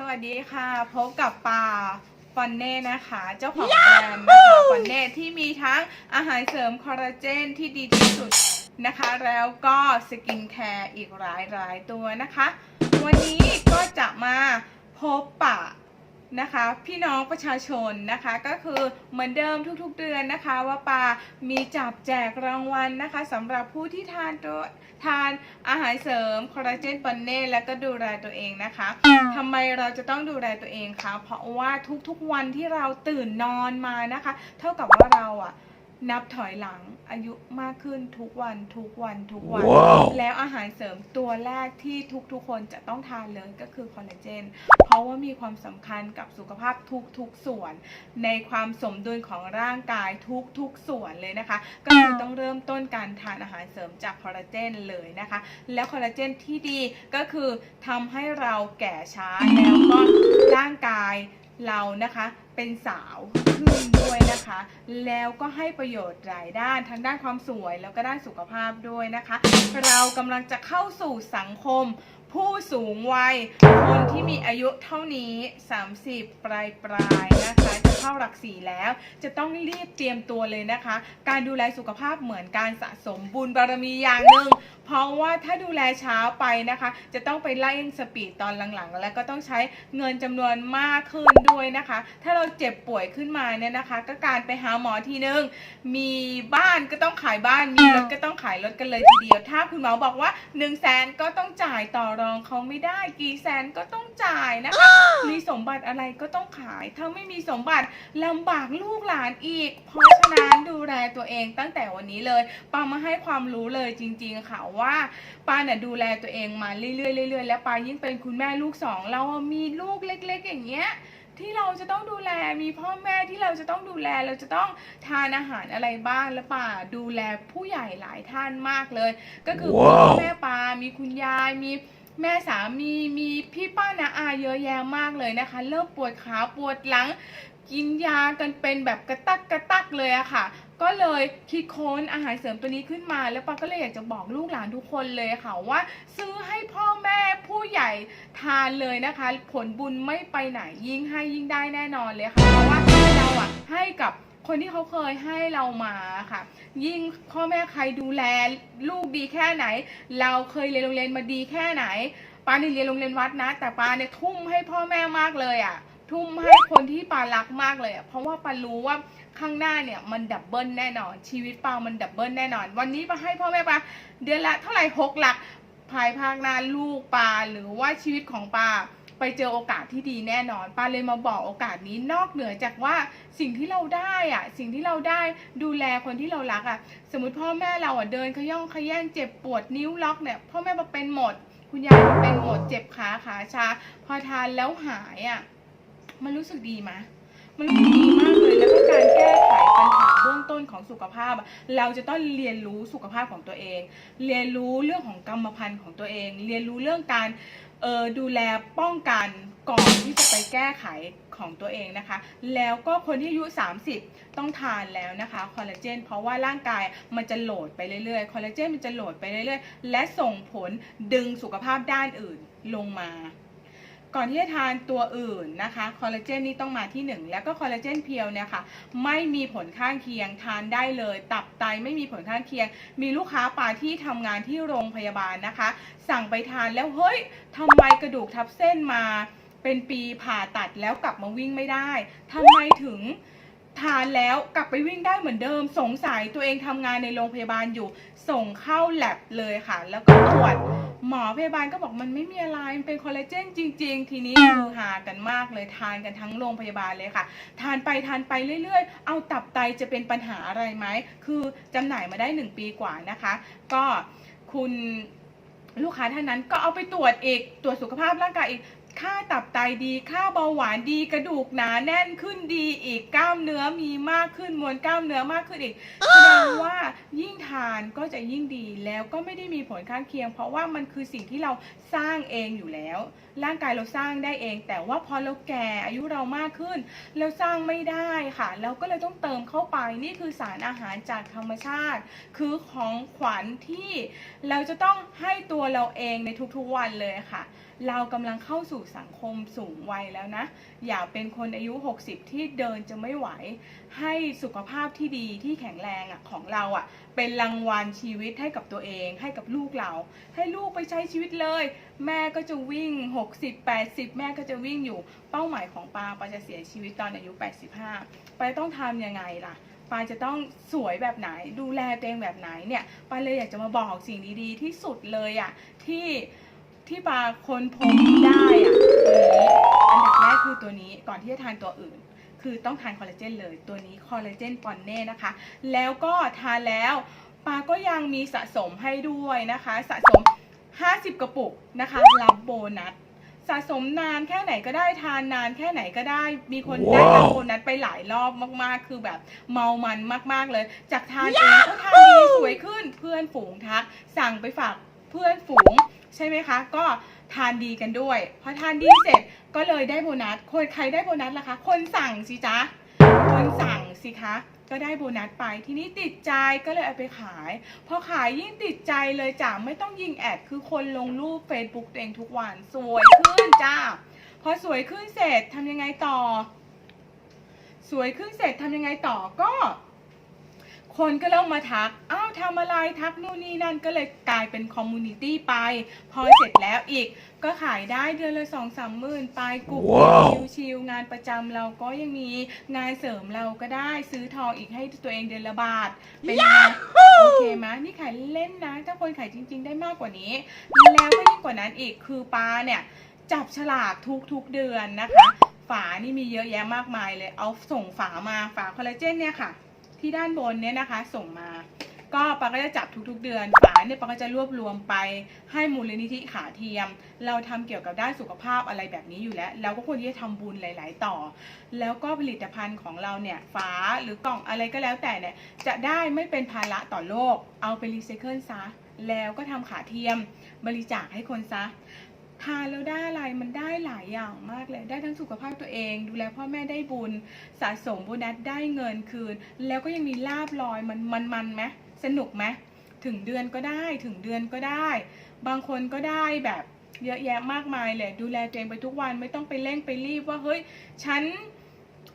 สวัสดีค่ะ พบกับปาฟอนเน่นะคะ เจ้าของแบรนด์นะคะฟอนเน่ที่มีทั้งอาหารเสริมคอลลาเจนที่ดีที่สุดนะคะ แล้วก็สกินแคร์อีกหลายหลายๆตัวนะคะ วันนี้ก็จะมาพบปะ นะคะพี่น้องประชาชนนะคะก็คือเหมือนเดิมทุกๆเดือนนะคะ ว่าปามีจับแจกรางวัลนะคะสำหรับผู้ที่ทานตัวทานอาหารเสริมคอลลาเจนปอนเน่แล้วก็ดูแลตัวเองนะคะทำไมเราจะต้องดูแลตัวเองคะเพราะว่าทุกๆวันที่เราตื่นนอนมานะคะ เท่ากับว่าเราอะ นับถอยหลังอายุมากขึ้นทุกวันทุกวันทุกวันว้าวแล้วอาหารเสริมตัวแรกที่ทุกๆคนจะต้องทานเลยก็คือคอลลาเจน เพราะว่ามีความสำคัญกับสุขภาพทุกๆส่วน ในความสมดุลของร่างกายทุกๆส่วนเลยนะคะ ก็คือต้องเริ่มต้นการทานอาหารเสริมจากคอลลาเจนเลยนะคะ แล้วคอลลาเจนที่ดีก็คือทำให้เราแก่ช้าแล้วก็ร่างกายเรานะคะ เป็นสาวขึ้นด้วยนะคะ แล้วก็ให้ประโยชน์หลายด้านทั้งด้านความสวยแล้วก็ด้านสุขภาพด้วยนะคะ เรากำลังจะเข้าสู่สังคมผู้สูงวัย คนที่มีอายุเท่านี้ 30 ปลายปลายๆนะคะ เข้าหลักสี่แล้ว จะต้องรีบเตรียมตัวเลยนะคะ การดูแลสุขภาพเหมือนการสะสมบุญบารมีอย่างหนึ่งเพราะว่าถ้าดูแลช้าไปนะคะ จะต้องไปไล่สปีดตอนหลังๆ แล้วก็ต้องใช้เงินจำนวนมากขึ้นด้วยนะคะ ถ้าเราเจ็บป่วยขึ้นมาเนี่ยนะคะ ก็การไปหาหมอทีนึง มีบ้านก็ต้องขายบ้าน มีรถก็ต้องขายรถกันเลยทีเดียว ถ้าคุณหมอบอกว่า1นึ่งแสนก็ต้องจ่ายต่อรองเขาไม่ได้ กี่แสนก็ต้องจ่ายนะคะ มีสมบัติอะไรก็ต้องขาย ถ้าไม่มีสมบัติลำบากลูกหลานอีก เพราะฉะนั้นดูแลตัวเองตั้งแต่วันนี้เลยปามาให้ความรู้เลยจริง ๆ ค่ะว่าปาเนี่ยดูแลตัวเองมาเรื่อยๆเรื่อยๆแล้วปายิ่งเป็นคุณแม่ลูกสองเราอะมีลูกเล็ก ๆ อย่างเงี้ยที่เราจะต้องดูแลมีพ่อแม่ที่เราจะต้องดูแลเราจะต้องทานอาหารอะไรบ้างแล้วป่าดูแลผู้ใหญ่หลายท่านมากเลย ก็คือคุณว้าวพ่อแม่ปามีคุณยายมีแม่สามีมีพี่ป้านาอาเยอะแยะมากเลยนะคะ เริ่มปวดขาปวดหลัง กินยากันเป็นแบบกระตักกระตักเลยอะค่ะ ก็เลยคิดค้นอาหารเสริมตัวนี้ขึ้นมา แล้วปาก็เลยอยากจะบอกลูกหลานทุกคนเลยค่ะว่า ซื้อให้พ่อแม่ผู้ใหญ่ทานเลยนะคะ ผลบุญไม่ไปไหนยิ่งให้ยิ่งได้แน่นอนเลยค่ะเพราะว่าเราอะให้กับคนที่เขาเคยให้เรามาค่ะ ยิ่งพ่อแม่ใครดูแลลูกดีแค่ไหน เราเคยเรียนโรงเรียนมาดีแค่ไหนปาเนี่ยเรียนโรงเรียนวัดนะ แต่ปาเนี่ยทุ่มให้พ่อแม่มากเลยอะ ทุ่มให้คนที่ปารักมากเลยเพราะว่าปารู้ว่าข้างหน้าเนี่ยมันดับเบิลแน่นอน ชีวิตปามันดับเบิลแน่นอน วันนี้ปาให้พ่อแม่ปาเดือนละเท่าไหร่หกหลักภายภาคหน้าลูกปาหรือว่าชีวิตของปาไปเจอโอกาสที่ดีแน่นอน ปาเลยมาบอกโอกาสนี้นอกเหนือจากว่าสิ่งที่เราได้อะสิ่งที่เราได้ดูแลคนที่เรารักอะสมมติพ่อแม่เราอะเดินขย่องขย่งเจ็บปวดนิ้วล็อกเนี่ยพ่อแม่มาเป็นหมด คุณยายเป็นหมดเจ็บขาขาชา พอทานแล้วหายอะ มันรู้สึกดีไหมมันรู้สึกดีมากเลยแล้วก็การแก้ไขปัญหาเบื้องต้นของสุขภาพ เราจะต้องเรียนรู้สุขภาพของตัวเอง เรียนรู้เรื่องของกรรมพันธุ์ของตัวเอง เรียนรู้เรื่องการเออดูแลป้องกันก่อนที่จะไปแก้ไขของตัวเองนะคะ แล้วก็คนที่อายุ 30 ต้องทานแล้วนะคะคอลลาเจนเพราะว่าร่างกายมันจะโหลดไปเรื่อยๆคอลลาเจนมันจะโหลดไปเรื่อยๆ และส่งผลดึงสุขภาพด้านอื่นลงมา ก่อนที่จะทานตัวอื่นนะคะ คอลลาเจนนี่ต้องมาที่หนึ่งแล้วก็คอลลาเจนเพียวเนี่ยค่ะ ไม่มีผลข้างเคียงทานได้เลย ตับไตไม่มีผลข้างเคียง มีลูกค้าปาที่ทำงานที่โรงพยาบาลนะคะ สั่งไปทานแล้วเฮ้ยทำไมกระดูกทับเส้นมา เป็นปีผ่าตัดแล้วกลับมาวิ่งไม่ได้ทำไมถึง ทานแล้วกลับไปวิ่งได้เหมือนเดิม สงสัยตัวเองทำงานในโรงพยาบาลอยู่ ส่งเข้าแลบเลยค่ะ แล้วก็ตรวจหมอพยาบาลก็บอกมันไม่มีอะไรมันเป็นคอลลาเจนจริง ๆ ทีนี้ฮือฮากันมากเลยทานกันทั้งโรงพยาบาลเลยค่ะ ทานไปทานไปเรื่อย ๆ เอาตับไตจะเป็นปัญหาอะไรไหม คือจำหน่ายมาได้ 1 ปีกว่านะคะ ก็คุณลูกค้าท่านนั้นก็เอาไปตรวจอีกตรวจสุขภาพร่างกายอีก ค่าตับไตดี ค่าเบาหวานดี กระดูกหนาแน่นขึ้นดีอีก กล้ามเนื้อมีมากขึ้น มวลกล้ามเนื้อมากขึ้นอีก แสดงว่ายิ่งทานก็จะยิ่งดี แล้วก็ไม่ได้มีผลข้างเคียง เพราะว่ามันคือสิ่งที่เราสร้างเองอยู่แล้ว ร่างกายเราสร้างได้เอง แต่ว่าพอเราแก่อายุเรามากขึ้น เราสร้างไม่ได้ค่ะ เราก็เลยต้องเติมเข้าไป นี่คือสารอาหารจากธรรมชาติ คือของขวัญที่เราจะต้องให้ตัวเราเองในทุกๆวันเลยค่ะ เรากำลังเข้าสู่สังคมสูงวัยแล้วนะ อย่าเป็นคนอายุ 60 ที่เดินจะไม่ไหว ให้สุขภาพที่ดีที่แข็งแรงอะของเราอะเป็นรางวัลชีวิตให้กับตัวเอง ให้กับลูกเรา ให้ลูกไปใช้ชีวิตเลย แม่ก็จะวิ่ง 60 80 แม่ก็จะวิ่งอยู่เป้าหมายของปาปาจะเสียชีวิตตอนอายุ 85ปาต้องทำยังไงล่ะปาจะต้องสวยแบบไหนดูแลตัวเองแบบไหนเนี่ยปาเลยอยากจะมาบอกสิ่งดีๆ ที่สุดเลยอะ่ะที่ ที่ปาค้นพบได้อะ่ะตัวนี้อันดับแรกคือตัวนี้ก่อนที่จะทานตัวอื่น คือต้องทานคอลลาเจนเลย ตัวนี้คอลลาเจนปอนเน่นะคะ แล้วก็ทานแล้วปาก็ยังมีสะสมให้ด้วยนะคะ สะสม 50 กระปุกนะคะรับโบนัสสะสมนานแค่ไหนก็ได้ทานนานแค่ไหนก็ได้ มีคนได้รับโบนัสไปหลายรอบมากๆ คือแบบเมามันมากๆเลย จากทานเองก็ทานดีสวยขึ้นเพื่อนฝูงทัก สั่งไปฝาก เพื่อนฝูงใช่ไหมคะ ก็ทานดีกันด้วยพอทานดีเสร็จก็เลยได้โบนัสคนใครได้โบนัสล่ะคะ คนสั่งสิจ๊ะคนสั่งสิคะก็ได้โบนัสไปทีนี้ติดใจก็เลยเอาไปขาย พอขายยิ่งติดใจเลยจ้ะไม่ต้องยิงแอดคือคนลงรูป Facebook ตัวเองทุกวันสวยขึ้นจ้าพอสวยขึ้นเสร็จทำยังไงต่อ สวยขึ้นเสร็จทำยังไงต่อก็ คนก็เริ่มมาทัก อ้าวทำอะไรทักนู่นนี่นั่นก็เลยกลายเป็นคอมมูนิตี้ไป พอเสร็จแล้วอีก ก็ขายได้เดือนละสองสามหมื่นไปกลุ่มว้าวชิวๆงานประจำเราก็ยังมีงานเสริมเราก็ได้ซื้อทองอีกให้ตัวเองเดือนละบาท เป็นยังไงโอเคไหมนี่ขายเล่นนะ ถ้าคนขายจริง ๆ ได้มากกว่านี้ แล้วก็ยิ่งกว่านั้นอีกคือปลาเนี่ย จับฉลากทุกๆเดือนนะคะ ฝานี่มีเยอะแยะมากมายเลย เอาส่งฝามาฝาคอลลาเจนเนี่ยค่ะ ที่ด้านบนเนี่ยนะคะ ส่งมาก็ปาก็จะจับทุกๆเดือนฝาเนี่ยปาก็จะรวบรวมไปให้มูลนิธิขาเทียม เราทำเกี่ยวกับด้านสุขภาพอะไรแบบนี้อยู่แล้ว เราก็ควรที่จะทำบุญหลาย ๆ ต่อ แล้วก็ผลิตภัณฑ์ของเราเนี่ยฝาหรือกล่องอะไรก็แล้วแต่เนี่ยจะได้ไม่เป็นภาระต่อโลก เอาไปรีไซเคิลซะ แล้วก็ทำขาเทียมบริจาคให้คนซะ ทานแล้วได้อะไรมันได้หลายอย่างมากเลย ได้ทั้งสุขภาพตัวเอง ดูแลพ่อแม่ได้บุญ สะสมโบนัสได้เงินคืน แล้วก็ยังมีลาบลอยมันมันมันไหมสนุกไหมถึงเดือนก็ได้ถึงเดือนก็ได้ บางคนก็ได้แบบเยอะแยะมากมายเลยดูแลตัวเองไปทุกวันไม่ต้องไปเร่งไปรีบว่าเฮ้ยฉัน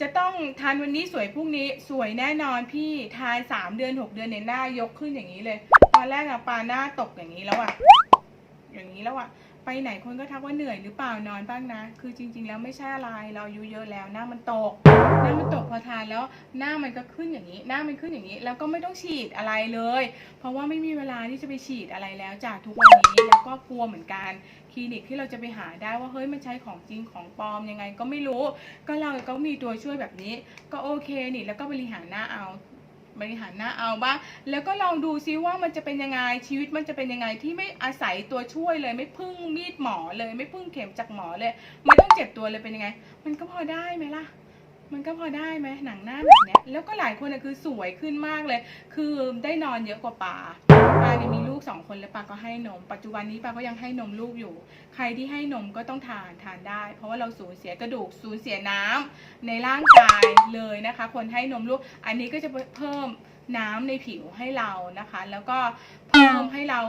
จะต้องทานวันนี้สวยพรุ่งนี้สวยแน่นอนพี่ทานสามเดือนหกเดือนเนี่ยหน้ายกขึ้นอย่างนี้เลย ตอนแรกอะปาหน้าตกอย่างนี้แล้วอะอย่างนี้แล้วอะ ไปไหนคนก็ทักว่าเหนื่อยหรือเปล่านอนบ้างนะ คือจริง ๆ แล้วไม่ใช่อะไรเราอายุเยอะแล้วหน้ามันตก หน้ามันตกพอทานแล้วหน้ามันก็ขึ้นอย่างนี้ หน้ามันขึ้นอย่างนี้ แล้วก็ไม่ต้องฉีดอะไรเลย เพราะว่าไม่มีเวลาที่จะไปฉีดอะไรแล้วจากทุกวันนี้แล้วก็กลัวเหมือนกันคลินิกที่เราจะไปหาได้ว่าเฮ้ยมันใช้ของจริงของปลอมยังไงก็ไม่รู้ ก็เราก็มีตัวช่วยแบบนี้ ก็โอเคนี่แล้วก็บริหารหน้าเอา บริหารหน้าเอาบ้างแล้วก็ลองดูซิว่ามันจะเป็นยังไงชีวิตมันจะเป็นยังไงที่ไม่อาศัยตัวช่วยเลยไม่พึ่งมีดหมอเลย ไม่พึ่งเข็มจากหมอเลย ไม่ต้องเจ็บตัวเลยเป็นยังไง มันก็พอได้ไหมล่ะ มันก็พอได้ไหมหนังหน้าแบบเนี้ยแล้วก็หลายคนนะคือสวยขึ้นมากเลย คือได้นอนเยอะกว่าป่าปาเนี่ยมี สองคนแล้วปาก็ให้นม ปัจจุบันนี้ปาก็ยังให้นมลูกอยู่ ใครที่ให้นมก็ต้องทานทานได้ เพราะว่าเราสูญเสียกระดูกสูญเสียน้ำในร่างกายเลยนะคะ คนให้นมลูก อันนี้ก็จะเพิ่มน้ำในผิวให้เรานะคะ แล้วก็เพิ่มให้เรา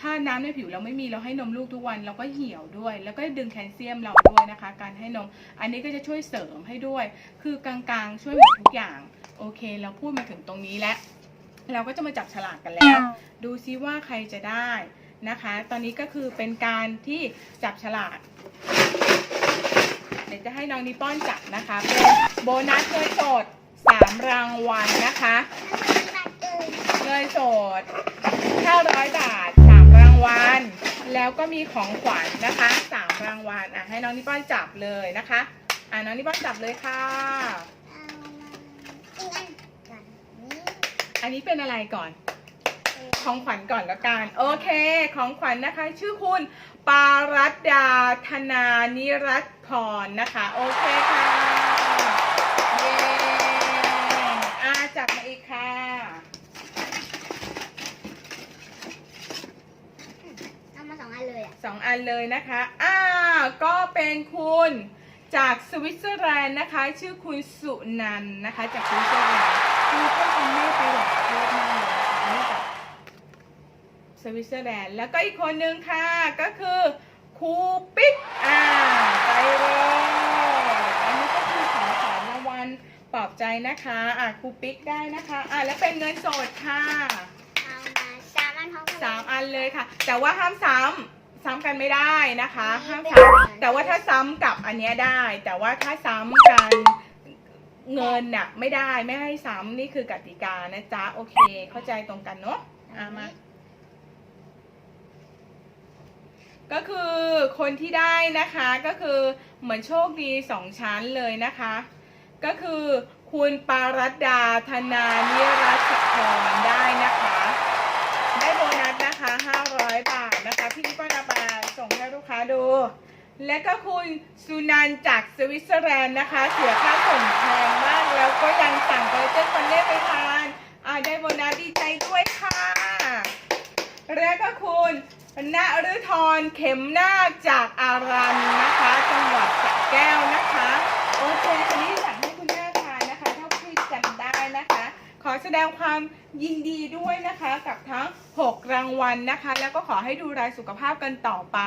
ถ้าน้ำในผิวเราไม่มีเราให้นมลูกทุกวันเราก็เหี่ยวด้วย แล้วก็ดึงแคลเซียมเราด้วยนะคะ การให้นม อันนี้ก็จะช่วยเสริมให้ด้วย คือกลางๆ ช่วยหมดทุกอย่าง โอเค เราพูดมาถึงตรงนี้แล้ว เราก็จะมาจับฉลากกันแล้ว ดูซิว่าใครจะได้นะคะ ตอนนี้ก็คือเป็นการที่จับฉลากเดี๋ยวจะให้น้องนิปปอนจับนะคะ เป็นโบนัสเงินสดสามรางวัลนะคะเงินสด500 บาทสามรางวัลแล้วก็มีของขวัญนะคะสามรางวัลอะให้น้องนิปปอนจับเลยนะคะ อะน้องนิปปอนจับเลยค่ะ อันนี้เป็นอะไรก่อน ของขวัญก่อนละกัน โอเค ของขวัญนะคะ ชื่อคุณปารัตดาธนานิรัตน์พรนะคะ โอเคค่ะ เย้อาจับมาอีกค่ะ เอามาสองอันเลยอะสองอันเลยนะคะอ่าก็เป็นคุณจากสวิตเซอร์แลนด์นะคะ ชื่อคุณสุนันท์นะคะ จากสวิตเซอร์แลนด์ คือเพื่อนกันแม่ไปหลายประเทศมากเลยนะคะนี่จากสวิตเซอร์แลนด์แล้วก็อีกคนนึงค่ะ ก็คือครูปิ๊กอ่าไปเลยอันนี้ก็คือของขวัญรางวัลปลอบใจนะคะอะครูปิ๊กได้นะคะอะแล้วเป็นเงินสดค่ะเอามาสามอันพร้อมกันสามอันเลยค่ะ แต่ว่าห้ามซ้ำซ้ำกันไม่ได้นะคะห้ามเป็นซ้ำเหมือนแต่ว่าถ้าซ้ำกับอันเนี้ยได้ แต่ว่าถ้าซ้ำกัน เงินน่ะไม่ได้ไม่ให้ซ้ำนี่คือกติกานะจ๊ะโอเค เข้าใจตรงกันเนาะอะมา ก็คือคนที่ได้นะคะก็คือเหมือนโชคดีสองชั้นเลยนะคะ ก็คือคุณปารัตดาธนานิรัชพรได้นะคะ ได้โบนัสนะคะ 500 บาทนะคะ พี่นิปนาปาส่งให้ลูกค้าดู และก็คุณสุนันจากสวิตเซอร์แลนด์นะคะ เสียค่าส่งแพงมากแล้วก็ยังสั่งคอลลาเจนคอนเน่ไปทานอ่าได้โบนัสดีใจด้วยค่ะ และก็คุณณฤทรเข็มนาคจากอารันนะคะ จังหวัดสระแก้วนะคะ โอเคอันนี้ อแสดงความยินดีด้วยนะคะกับทั้ง 6 รางวัลนะคะ แล้วก็ขอให้ดูแลสุขภาพกันต่อไป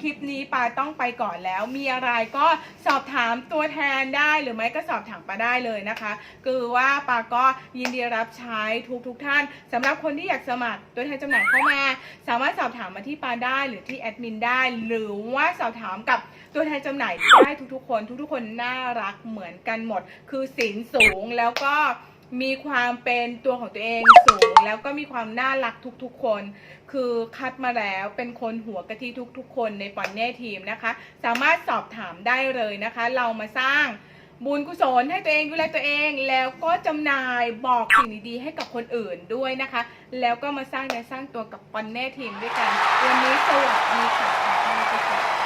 คลิปนี้ปาต้องไปก่อนแล้ว มีอะไรก็สอบถามตัวแทนได้หรือไม่ก็สอบถามปาได้เลยนะคะ คือว่าปาก็ยินดีรับใช้ทุกทุกท่านสำหรับคนที่อยากสมัครตัวแทนจำหน่ายเข้ามา สามารถสอบถามมาที่ปาได้หรือที่แอดมินได้ หรือว่าสอบถามกับตัวแทนจำหน่ายได้ทุกๆคน ทุกๆคนน่ารักเหมือนกันหมด คือศีลสูงแล้วก็ มีความเป็นตัวของตัวเองสูง แล้วก็มีความน่ารักทุกๆคน คือคัดมาแล้วเป็นคนหัวกะทิทุกๆ คนในปอนเน่ทีมนะคะ สามารถสอบถามได้เลยนะคะ เรามาสร้างบุญกุศลให้ตัวเองดูแลตัวเอง แล้วก็จำหน่ายบอกสิ่งดีๆให้กับคนอื่นด้วยนะคะ แล้วก็มาสร้างเนื้อสร้างตัวกับปอนเน่ทีมด้วยกัน วันนี้สวัสดีค่ะ